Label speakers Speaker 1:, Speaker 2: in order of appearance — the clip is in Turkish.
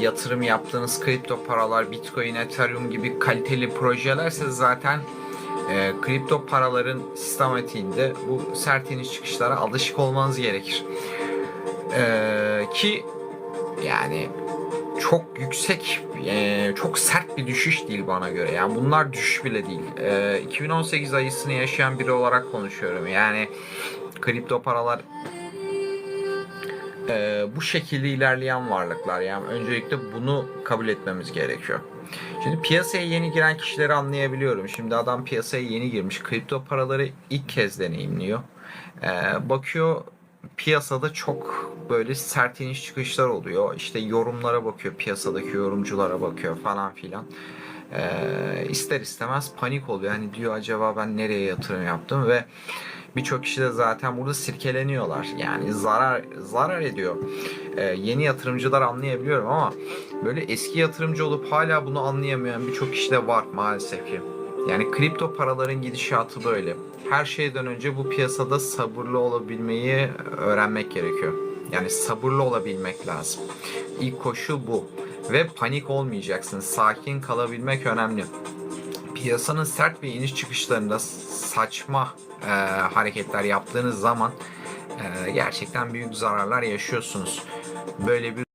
Speaker 1: yatırım yaptığınız kripto paralar, Bitcoin, Ethereum gibi kaliteli projelerse zaten e, kripto paraların sistematiğinde bu sert iniş çıkışlara alışık olmanız gerekir. E, ki yani çok yüksek, e, çok sert bir düşüş değil bana göre. Yani bunlar düşüş bile değil. E, 2018 ayısını yaşayan biri olarak konuşuyorum. Yani kripto paralar e, bu şekilde ilerleyen varlıklar. Yani öncelikle bunu kabul etmemiz gerekiyor. Şimdi piyasaya yeni giren kişileri anlayabiliyorum. Şimdi adam piyasaya yeni girmiş. Kripto paraları ilk kez deneyimliyor. E, bakıyor piyasada çok böyle sert iniş çıkışlar oluyor. İşte yorumlara bakıyor, piyasadaki yorumculara bakıyor falan filan. Ee, ister istemez panik oluyor. Hani diyor acaba ben nereye yatırım yaptım ve birçok kişi de zaten burada sirkeleniyorlar. Yani zarar zarar ediyor. Ee, yeni yatırımcılar anlayabiliyorum ama böyle eski yatırımcı olup hala bunu anlayamayan birçok kişi de var maalesef ki. Yani kripto paraların gidişatı böyle. Her şeyden önce bu piyasada sabırlı olabilmeyi öğrenmek gerekiyor. Yani sabırlı olabilmek lazım. İlk koşul bu. Ve panik olmayacaksın. Sakin kalabilmek önemli. Piyasanın sert ve iniş çıkışlarında saçma e, hareketler yaptığınız zaman e, gerçekten büyük zararlar yaşıyorsunuz. Böyle bir